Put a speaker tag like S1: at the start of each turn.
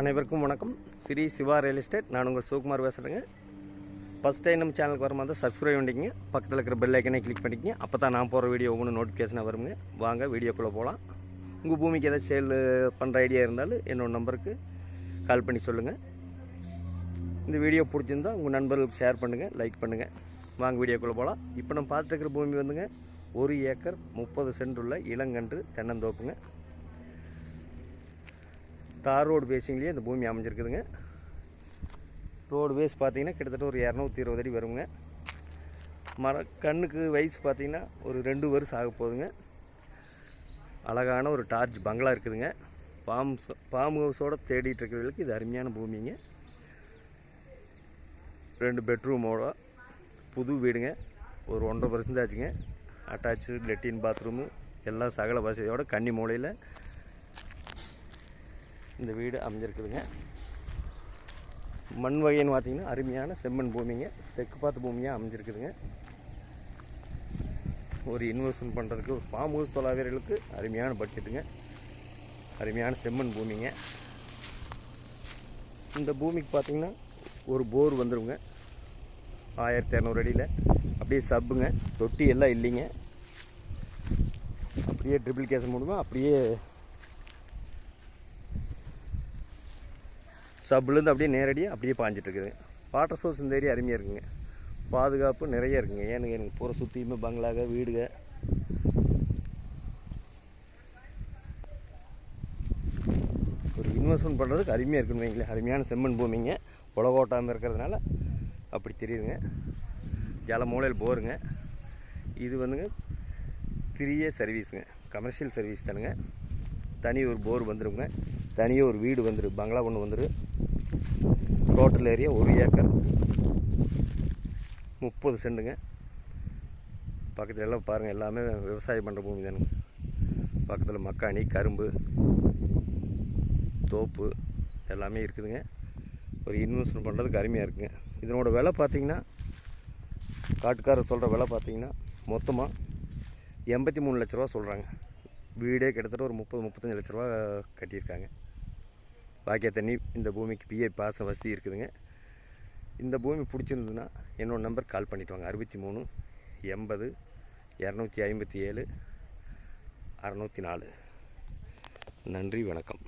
S1: அனைவருக்கும் வணக்கம். Sri Siva real estate. நான் உங்கள் சிவகுமார் பேசுகிறேங்க ஃபஸ்ட் டைம் நம்ம சேனலுக்கு வரும்போது சப்ஸ்கிரைப் பண்ணிக்கங்க. பக்கத்தில் இருக்கிற பெல் ஐக்கனே கிளிக் பண்ணிக்கங்க. அப்போ தான் நான் போகிற வீடியோ ஒவ்வொன்று நோட்டிஃபிகேஷனாக வருங்க. வாங்க வீடியோக்குள்ளே போகலாம் உங்கள் பூமிக்கு ஏதாச்சும் சேல் பண்ணுற ஐடியா இருந்தாலும் என்னோட நம்பருக்கு கால் பண்ணி சொல்லுங்கள் இந்த வீடியோ பிடிச்சிருந்தா உங்கள் நண்பர்களுக்கு ஷேர் பண்ணுங்கள் லைக் பண்ணுங்கள் வாங்க வீடியோக்குள்ளே போகலாம் இப்போ நம்ம பார்த்துருக்கிற பூமி வந்துங்க. ஒரு ஏக்கர் முப்பது சென்ட் உள்ள இளங்கன்று தென்னந்தோப்புங்க. தார் ரோடு பேசிங்லேயே இந்த பூமி அமைஞ்சிருக்குதுங்க. ரோடு பேஸ் பார்த்தீங்கன்னா கிட்டத்தட்ட ஒரு இரநூத்தி இருபது அடி வருங்க. மர கண்ணுக்கு வயசு பார்த்தீங்கன்னா ஒரு ரெண்டு வருஷம் ஆக போகுதுங்க. அழகான ஒரு டார்ச் பங்களா இருக்குதுங்க. பாம் பாம் ஹவுஸோட தேடிட்டு இருக்கிறவங்களுக்கு இது அருமையான பூமிங்க. ரெண்டு பெட்ரூமோட புது வீடுங்க. ஒரு ஒன்றரை பர்சன்ட் ஆச்சுங்க. அட்டாச்சு லெட்டின் பாத்ரூமு எல்லாம் சகல வசதியோட கன்னி மூலையில் இந்த வீடு அமைஞ்சிருக்குதுங்க. மண் வகைன்னு பார்த்தீங்கன்னா அருமையான செம்மண் பூமிங்க. தெற்கு பார்த்து பூமியாக அமைஞ்சிருக்குதுங்க. ஒரு இன்வெஸ்ட்மெண்ட் பண்ணுறதுக்கு ஒரு ஃபார்ம் ஹவுஸ் தொலாவீரர்களுக்கு அருமையான பட்ஜெட்டுங்க அருமையான செம்மண் பூமிங்க. இந்த பூமிக்கு பார்த்திங்கன்னா ஒரு போர் வந்துடுங்க ஆயிரத்தி இரநூறு அடியில். அப்படியே சப்புங்க. தொட்டி எல்லாம் இல்லைங்க. அப்படியே ட்ரிபிள் கேஸ் மூலமாக அப்படியே சப்புலேருந்து அப்படியே நேரடியாக அப்படியே பாஞ்சிட்ருக்குது வாட்டர் சோர்ஸ் இந்த ஏரியா அருமையாக இருக்குங்க. பாதுகாப்பு நிறைய இருக்குங்க. ஏன்னு எனக்கு பூரா சுற்றியுமே பங்களாக வீடுக. ஒரு இன்வெஸ்ட்மெண்ட் பண்ணுறதுக்கு அருமையாக இருக்குன்னு வைங்களேன். அருமையான செம்மண் பூமிங்க. உலகோட்டாமல் இருக்கிறதுனால அப்படி தெரியுதுங்க. ஜல மூலையில் போருங்க. இது வந்துங்க திரிய சர்வீஸுங்க கமர்ஷியல் சர்வீஸ் தானுங்க. தனி ஒரு போர் வந்துருங்க. தனியாக ஒரு வீடு வந்துடும் பங்களா ஒன்று வந்துடும் டோட்டல் ஏரியா ஒரு ஏக்கர். முப்பது சென்ட்டுங்க பக்கத்தில் எல்லாம் பாருங்கள் எல்லாமே விவசாயம் பண்ணுற பூமி தானுங்க. பக்கத்தில் மக்காணி கரும்பு தோப்பு எல்லாமே இருக்குதுங்க. ஒரு இன்வெஸ்ட்மெண்ட் பண்ணுறதுக்கு அருமையாக இருக்குங்க. இதனோட விலை பார்த்திங்கன்னா காட்டுக்காரர் சொல்கிற விலை பார்த்திங்கன்னா மொத்தமாக எண்பத்தி மூணு லட்ச ரூபா சொல்கிறாங்க வீடே கிட்டத்தட்ட ஒரு முப்பது முப்பத்தஞ்சு லட்ச ரூபா கட்டியிருக்காங்க. பாக்கிய தண்ணி இந்த பூமிக்கு பிஏ பாச வசதி இருக்குதுங்க. இந்த பூமி பிடிச்சிருந்ததுன்னா என்னோடய நம்பர் கால் பண்ணிட்டு வாங்க. அறுபத்தி மூணு எண்பது இரநூத்தி ஐம்பத்தி ஏழு அறநூற்றி நாலு. நன்றி வணக்கம்.